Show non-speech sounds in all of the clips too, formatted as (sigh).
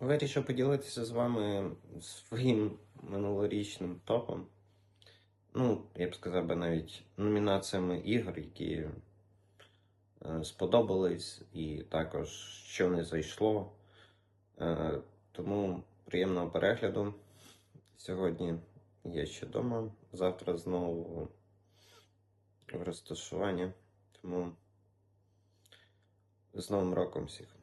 Вирішив поділитися з вами своїм минулорічним топом. Ну, я б сказав би навіть номінаціями ігор, які е, сподобались, і також що не зайшло. Е, тому приємного перегляду. Сьогодні я ще вдома, завтра знову в розташуванні. Тому з Новим роком всіх.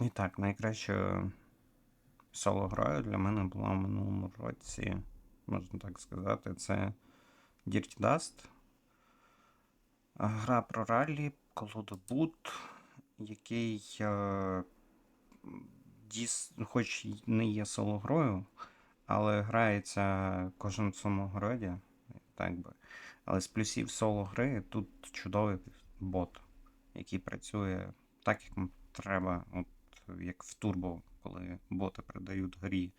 І так, найкращою соло грою для мене була в минулому році, можна так сказати, це Dirty Dust. Гра про раллі, колодобут, який е, діс, хоч не є соло грою, але грається кожен в своєму городі. Так би. Але з плюсів соло гри тут чудовий бот, який працює так, як треба, от як в турбо, коли боти придають грі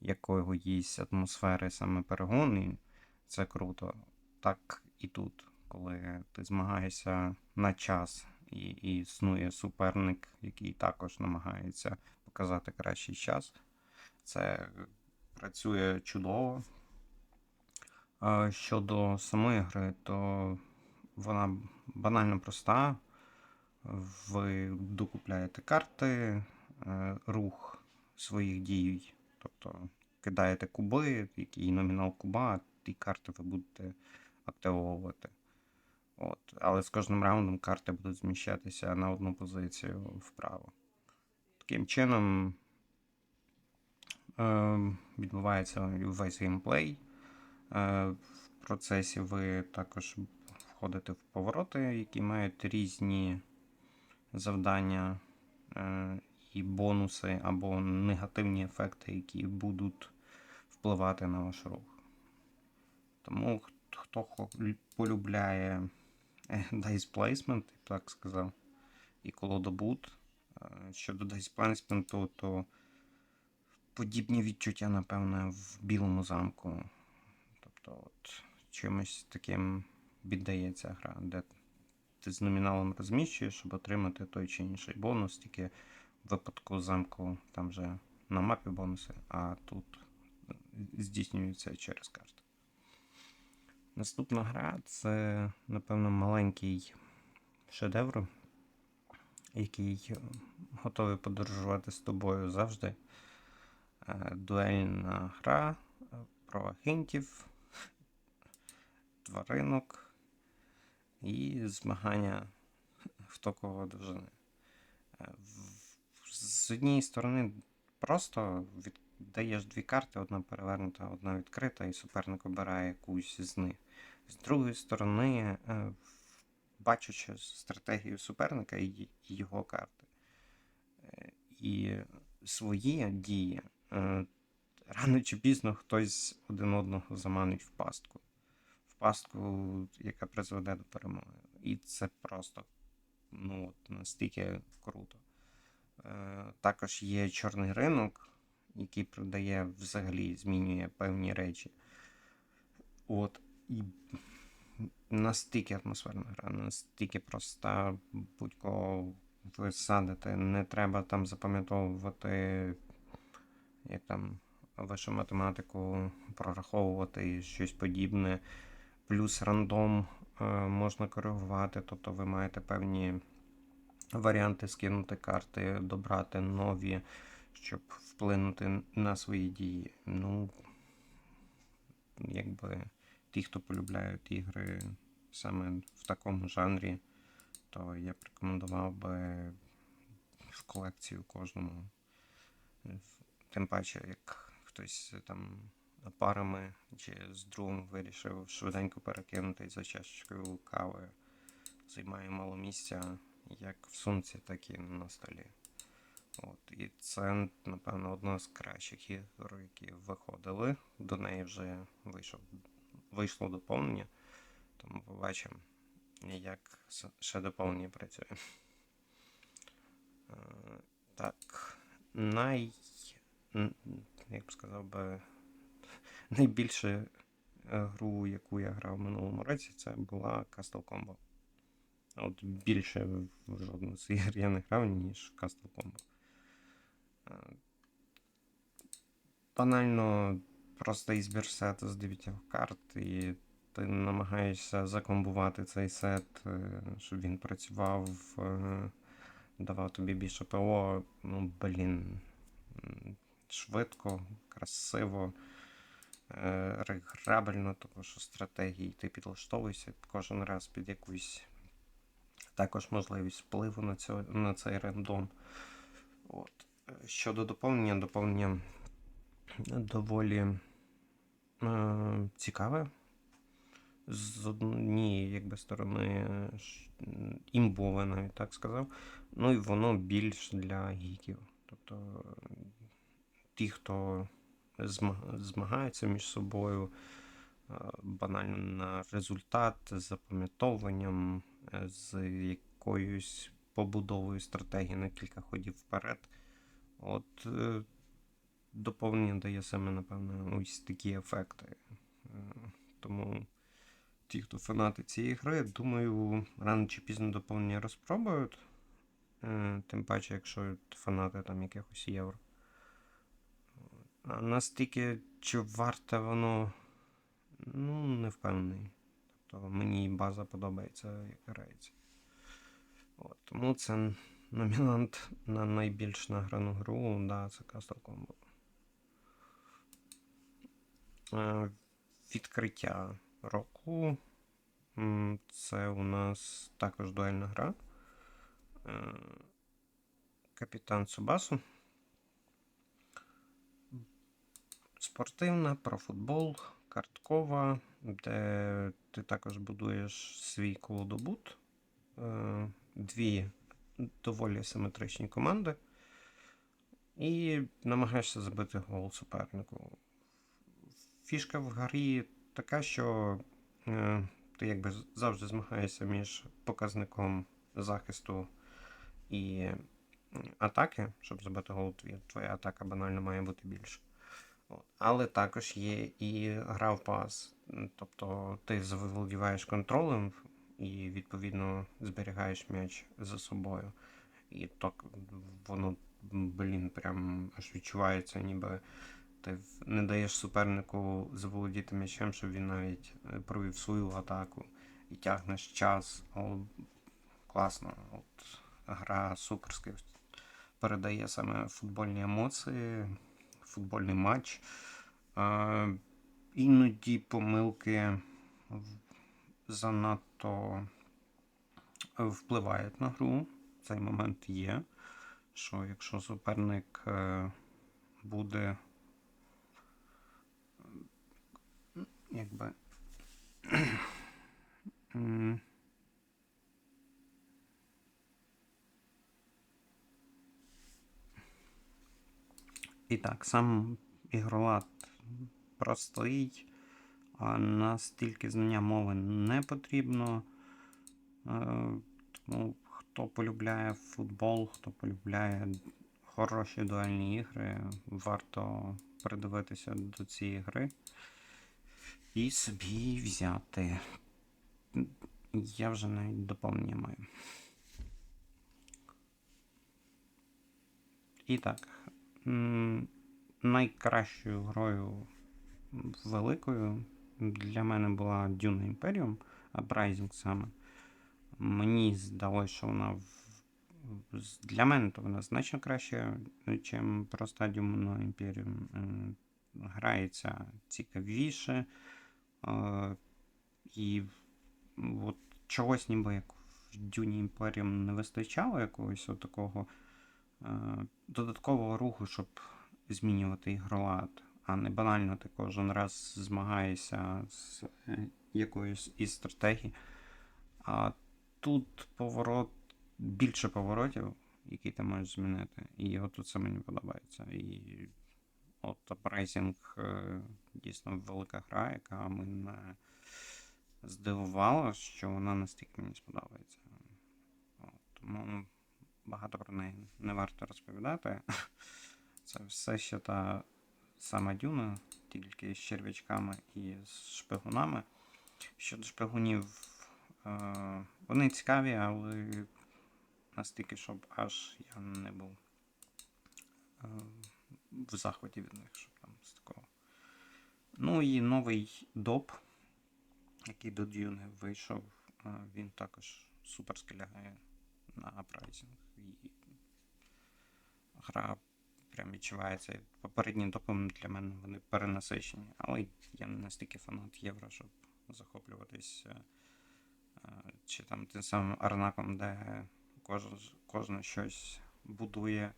якоїсь атмосфери саме перегон, і це круто. Так і тут, коли ти змагаєшся на час, і, і існує суперник, який також намагається показати кращий час. Це працює чудово. Щодо самої гри, то вона банально проста. Ви докупляєте карти, е, рух своїх дій, тобто кидаєте куби, який номінал куба, ті карти ви будете активовувати. От. Але з кожним раундом карти будуть зміщатися на одну позицію вправо. Таким чином е, відбувається весь геймплей. Е, В процесі ви також входите в повороти, які мають різні завдання е, і бонуси або негативні ефекти, які будуть впливати на ваш рух. Тому хто полюбляє е, (laughs) Dice Placement, я б так сказав, і колодобут. е, Щодо Dice Placement, то подібні відчуття, напевне, в Білому замку. Тобто, от, чимось таким віддається гра, де ти з номіналом розміщуєш, щоб отримати той чи інший бонус, тільки в випадку замку там вже на мапі бонуси, а тут е, здійснюється через карту. Наступна гра це, напевно, маленький шедевр, який е, готовий подорожувати з тобою завжди. Е, Дуельна гра про агентів, тваринок і змагання хто кого дожене. Е, З однієї сторони, просто віддаєш дві карти, одна перевернута, одна відкрита, і суперник обирає якусь з них. З другої сторони, е, бачачи стратегію суперника і його карти, е, і свої дії, рано чи пізно хтось один одного заманить в пастку. Пастку, яка призведе до перемоги. І це просто ну, от, настільки круто. Е, також є чорний ринок, який продає взагалі, змінює певні речі. От, і настільки атмосферна гра, настільки проста, будь-кого ви садите, не треба там запам'ятовувати, як там вашу математику прораховувати щось подібне. Плюс рандом е, можна коригувати, тобто ви маєте певні варіанти скинути карти, добрати нові, щоб вплинути на свої дії. Ну, якби ті, хто полюбляють ігри саме в такому жанрі, то я б рекомендував би в колекцію кожному. Тим паче, як хтось там парами чи з другом вирішив швиденько перекинути за чашечкою кави. Займає мало місця як в сумці, так і на столі. От, і це, напевно, одна з кращих ігор, які виходили. До неї вже вийшов, вийшло доповнення. Тому побачимо, як ще доповнення працює. Е, Так. Най... як б сказав би, найбільше е, гру, яку я грав в минулому році, це була Castle Combo. От більше в жодну з ігор я не грав, ніж в Castle Combo. Е, Банально простий збір сету з 9 карт, і ти намагаєшся закомбувати цей сет, е, щоб він працював, давав тобі більше ПО. Ну, блін, швидко, красиво, е, реграбельно, тому що стратегії ти підлаштовуєшся кожен раз під якусь також можливість впливу на, цього, на цей рандом. От. Е, Щодо доповнення, доповнення доволі е, цікаве. З однієї якби, сторони е, імбове, навіть так сказав. Ну і воно більш для гіків. Тобто е, ті, хто змагаються між собою банально на результат з запам'ятовуванням, е, з якоюсь побудовою стратегії на кілька ходів вперед. От е, доповнення дає саме, напевно, ось такі ефекти. Е, Тому ті, хто фанати цієї гри, думаю, рано чи пізно доповнення розпробують. Тим паче, якщо фанати там якихось євро. Настільки, чи варте воно, ну, не впевнений. Тобто мені база подобається, як грається. От, тому це номінант на найбільш награну гру, да, це Castle Combo. Е, Відкриття року. Це у нас також дуельна гра. Е, Капітан Цубасу. Спортивна, про футбол, карткова, де ти також будуєш свій колодобут. Е, Дві доволі симетричні команди. І намагаєшся забити гол супернику. Фішка в грі така, що е, ти якби завжди змагаєшся між показником захисту і атаки, щоб забити гол, твоя атака банально має бути більше. Але також є і гра в пас. Тобто ти заволодіваєш контролем і відповідно зберігаєш м'яч за собою. І так воно, блін, прям аж відчувається, ніби ти не даєш супернику заволодіти м'ячем, щоб він навіть е, провів свою атаку і тягнеш час. О, класно. От гра суперська передає саме футбольні емоції, футбольний матч. Іноді помилки занадто впливають на гру. Цей момент є. Що якщо суперник е, буде якби (clears throat) І так, сам ігролад простий, а настільки знання мови не потрібно. Е, Тому хто полюбляє футбол, хто полюбляє хороші дуельні ігри, варто придивитися до цієї гри і собі взяти. Я вже навіть доповнення маю. І так, найкращою грою великою для мене була Dune Imperium, Uprising саме. Мені здалося, що вона в- для мене то вона значно краще, ніж проста Dune Imperium. М, Грається цікавіше. е, І от чогось ніби як в Dune Imperium не вистачало якогось такого е, додаткового руху, щоб змінювати ігролад, а не банально ти кожен раз змагаєшся з е, якоюсь із стратегій. А тут поворот, більше поворотів, які ти можеш змінити. І от це мені подобається. І от Uprising е, дійсно велика гра, яка мене здивувала, що вона настільки мені сподобається. От, тому багато про неї не варто розповідати. (laughs) Це все ще та сама дюна, тільки з черв'ячками і з шпигунами. Щодо шпигунів, е, вони цікаві, але настільки, щоб аж я не був е, в захваті від них, щоб там з такого. Ну і новий доп, який до Дюни вийшов, е, він також супер скелягає на апрайзинг. Гра прям відчувається. Попередні допи для мене вони перенасичені, але я не настільки фанат євро, щоб захоплюватись е, е, чи там тим самим Арнаком, де кожен, кожен щось будує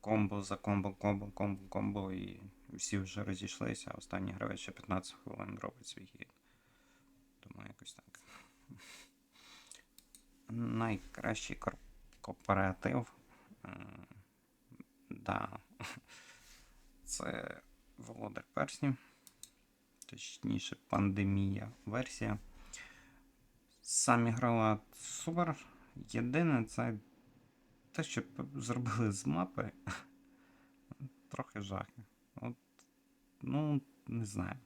комбо за комбо, комбо, комбо, комбо, і всі вже розійшлися, а останній гравець ще 15 хвилин робить свій хід. Тому якось так. (laughs) Найкращий кор- кооператив. Да. (laughs) Це Володар Перснів. Точніше, пандемія версія. Самі грала супер. Єдине, це те, що зробили з мапи. (laughs) Трохи жахи. От, ну, не знаю.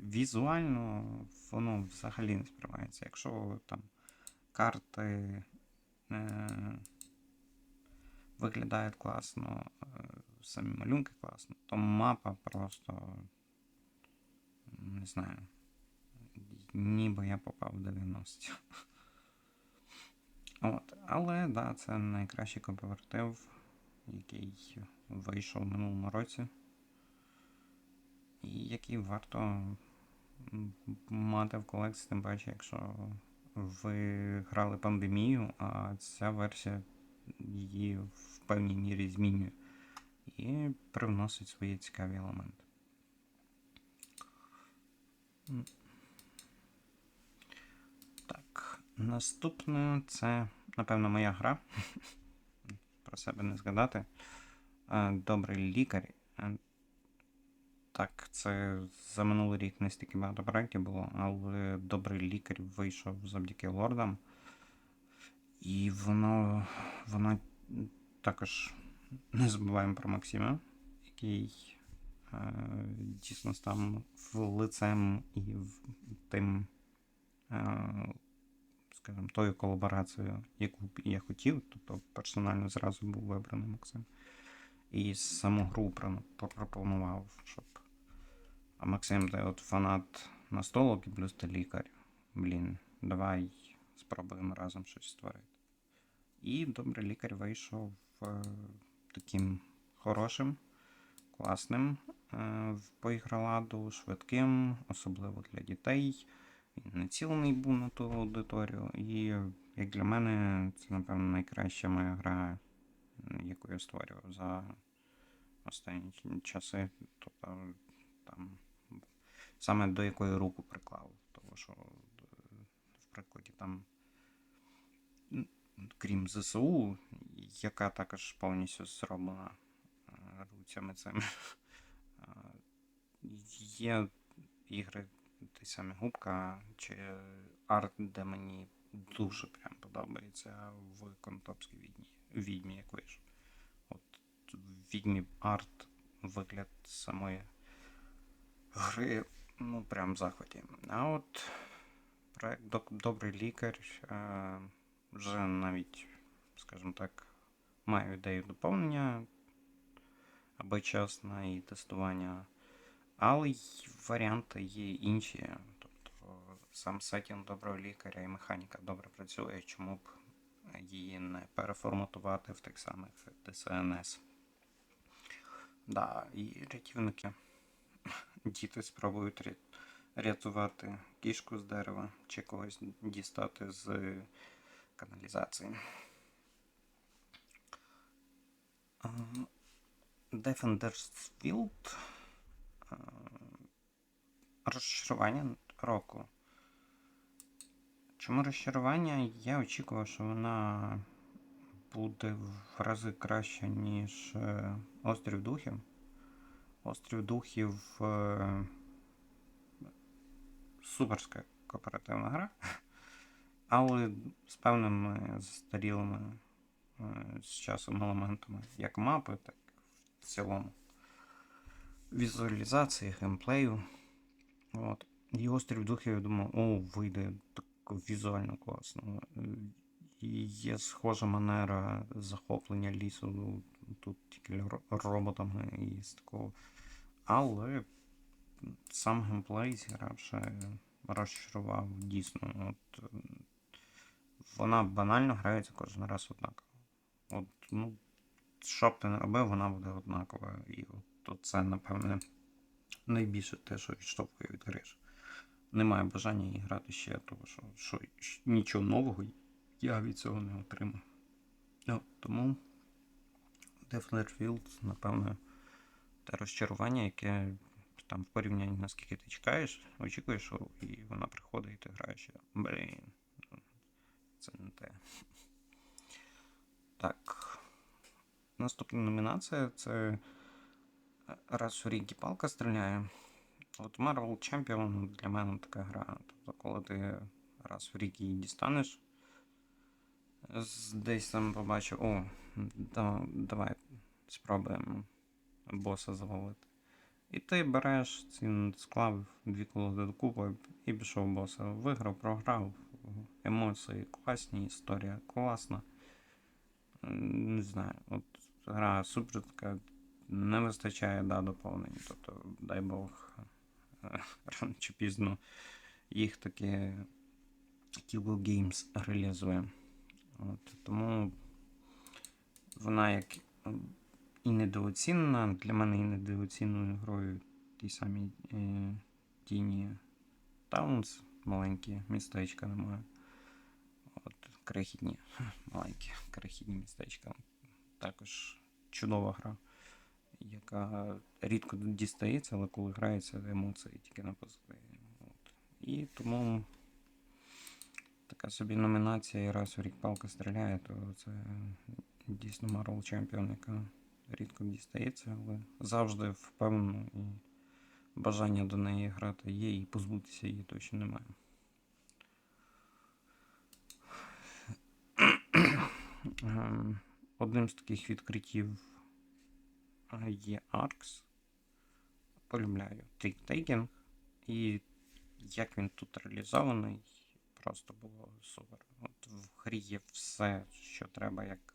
Візуально воно взагалі не сприймається. Якщо там карти е, виглядають класно, е, самі малюнки класно, то мапа просто не знаю. Ніби я попав в 90 (laughs) От. Але да, це найкращий кооператив, який вийшов в минулому році. І який варто мати в колекції, тим паче, якщо ви грали пандемію, а ця версія її в певній мірі змінює і привносить свої цікаві елементи. Так, наступне це, напевно, моя гра. (laughs) Про себе не згадати. Е, Добрий лікар. Так, це за минулий рік не стільки багато проєктів було, але добрий лікар вийшов завдяки лордам. І воно, воно також не забуваємо про Максима, який е, дійсно став лицем і в тим, е, скажімо, тою колаборацією, яку я хотів. Тобто персонально зразу був вибраний Максим. І саму гру про- пропонував, щоб. А Максим, ти от фанат настолок і плюс ти лікар. Блін, давай спробуємо разом щось створити. І добрий лікар вийшов е, таким хорошим, класним е, по ігроладу, швидким, особливо для дітей. Він націлений був на ту аудиторію. І як для мене, це, напевно, найкраща моя гра, яку я створював за останні часи. Тобто там саме до якої руку приклав. Тому що е, в прикладі там крім ЗСУ, яка також повністю зроблена е, руцями цими. (laughs) Є ігри, ті самі губка чи арт, де мені дуже прям подобається в Контопській відьмі, відьмі як вийшов. От в відьмі арт, вигляд самої гри, ну прям в захваті. А от проект Добрий лікар е, вже навіть, скажімо так, маю ідею доповнення аби на її тестування. Але варіанти є інші. Тобто сам сетінг доброго лікаря і механіка добре працює, чому б її не переформатувати в тих самих ДСНС. Да, і рятівники. Діти спробують ря- рятувати кішку з дерева чи когось дістати з каналізації. Е, Розчарування року. Чому розчарування? Я очікував, що вона буде в рази краще, ніж е, Острів Духів. Острів Духів е, суперська кооперативна гра, але з певними застарілими е, з часом елементами, як мапи, так в цілому. Візуалізації, геймплею. От. І острів духів, я думав, о, вийде так візуально класно. І є схожа манера захоплення лісу. Тут тільки роботами і з такого. Але сам геймплей, зігравши, розчарував дійсно. От, вона банально грається кожен раз однаково. От, ну, що б ти не робив, вона буде однакова. І от це, напевне, найбільше те, що відштовхує від гри. Немає бажання її грати ще, тому що, що нічого нового я від цього не отримав. Тому Deathler Field, напевне, те розчарування, яке там в порівнянні наскільки ти чекаєш, очікуєш, і вона приходить, і ти граєш. Блін, це не те. Так. Наступна номінація це раз у рік палка стріляє. От Marvel Champion для мене така гра. Тобто, коли ти раз в рік її дістанеш, десь там побачив, о, да, давай спробуємо боса завалити. І ти береш, ці склав дві колоди докупи і пішов боса. Виграв, програв, емоції класні, історія класна. Не знаю, от гра супер така, не вистачає да, доповнень. Тобто, дай Бог, рано (laughs) чи пізно їх таки Kilo Games реалізує. От, тому вона як і недооцінена, для мене і недооціненою грою ті самі е, Тіні Таунс, маленькі містечка немає. От, крихітні, (laughs) маленькі, крихітні містечка. Також чудова гра, яка рідко дістається, але коли грається, емоції тільки на. От. І тому така собі номінація і раз у рік палка стріляє, то це дійсно Marvel Champion, яка рідко дістається, але завжди впевнено і бажання до неї грати є, і позбутися її точно немає. Ем, Одним з таких відкриттів е, є Arx. Полюбляю тріктейкінг. І як він тут реалізований, просто було супер. От в грі є все, що треба, як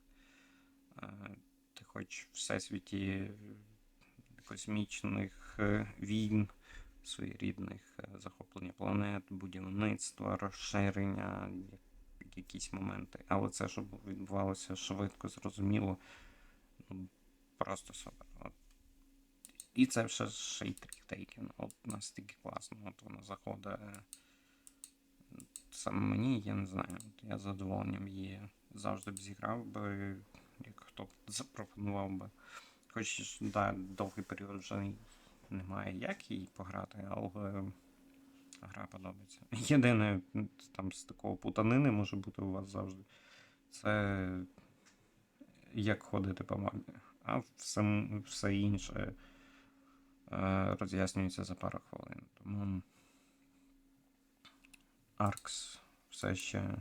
е, хоч в всесвіті космічних е, війн, своєрідних е, захоплення планет, будівництва, розширення, якісь моменти. Але це, щоб відбувалося швидко, зрозуміло, ну, просто супер. І це все ще й тріктейкін. От настільки класно. От воно заходить. Саме мені, я не знаю. Я з задоволенням її завжди б зіграв би, як хто запропонував би. Хоч да, довгий період вже немає як її пограти, але гра подобається. (laughs) Єдине, там з такого путанини може бути у вас завжди. Це як ходити по мапі. А все, все інше е, роз'яснюється за пару хвилин. Тому Аркс все ще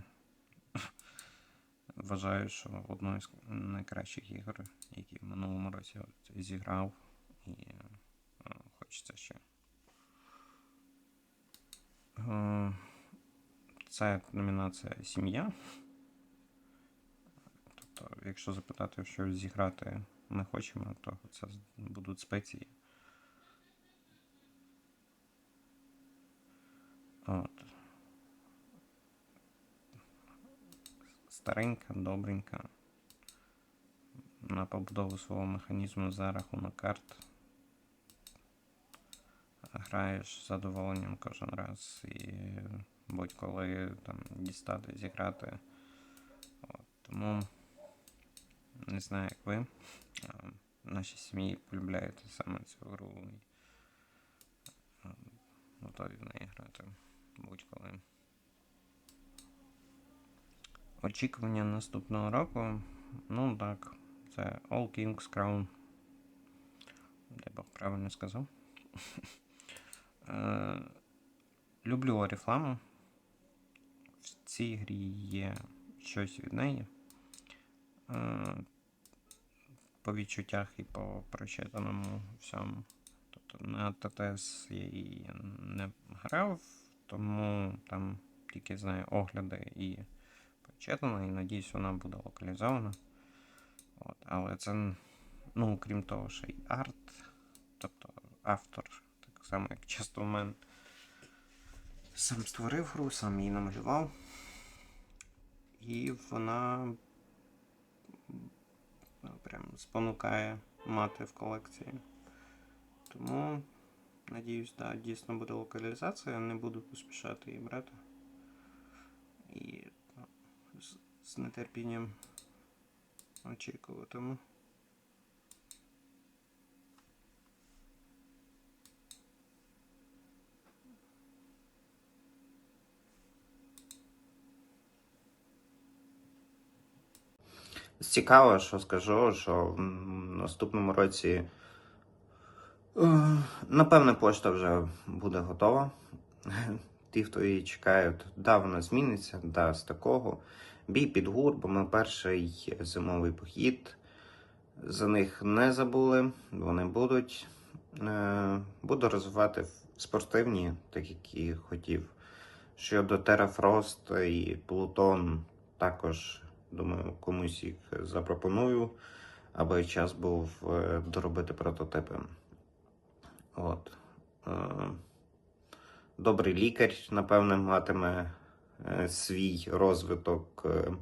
вважаю, що одною з найкращих ігор, які в минулому році зіграв, і е, хочеться ще. Е, Це номінація Сім'я. Тобто, якщо запитати, що зіграти ми хочемо, то це будуть спеції. От. Старенька, добренька. На побудову свого механізму за рахунок карт. Граєш з задоволенням кожен раз і будь-коли там дістати, зіграти. От, тому не знаю, як ви. Наші сім'ї полюбляють саме цю гру готові в неї грати будь-коли. Очікування наступного року. Ну так, це All Kings Crown. Де Бог правильно сказав. (laughs) Е, Люблю Оріфламу. В цій грі є щось від неї. Е, по відчуттях і по прочитаному всьому. Тобто на ТТС я її не грав, тому там тільки знаю огляди і прочитано, і надіюсь, вона буде локалізована. От, але це, ну, крім того, ще й арт, тобто автор, так само як часто в мене. Сам створив гру, сам її намалював. І вона прям спонукає мати в колекції. Тому, надіюсь, да, дійсно буде локалізація, не буду поспішати її брати. І з, нетерпінням очікуватиму. Цікаво, що скажу, що в наступному році, е, напевне, пошта вже буде готова. Ті, хто її чекають, да, вона зміниться, да, з такого. Бій під гурбами, перший зимовий похід. За них не забули, вони будуть. Е, Буду розвивати спортивні, так як і хотів. Щодо Terrafrost і Pluton, також думаю, комусь їх запропоную, аби час був е, доробити прототипи. От. Добрий лікар, напевне, матиме е, свій розвиток е,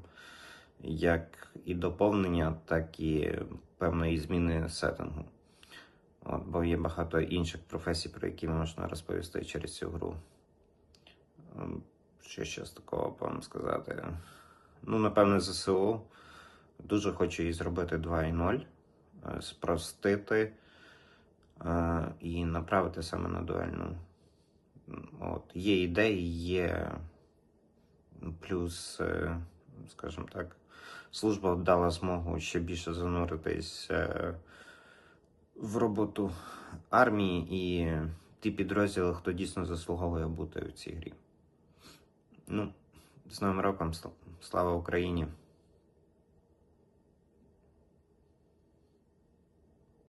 як і доповнення, так і певної зміни сеттингу. От, бо є багато інших професій, про які можна розповісти через цю гру. Ем, Що ще з такого вам сказати? Ну, напевне, ЗСУ. Дуже хочу її зробити 2.0, е, спростити е, і направити саме на дуельну. От, є ідеї, є плюс, е, скажімо так, служба дала змогу ще більше зануритись е, в роботу армії і ті підрозділи, хто дійсно заслуговує бути в цій грі. Ну, з Новим роком, слава Україні!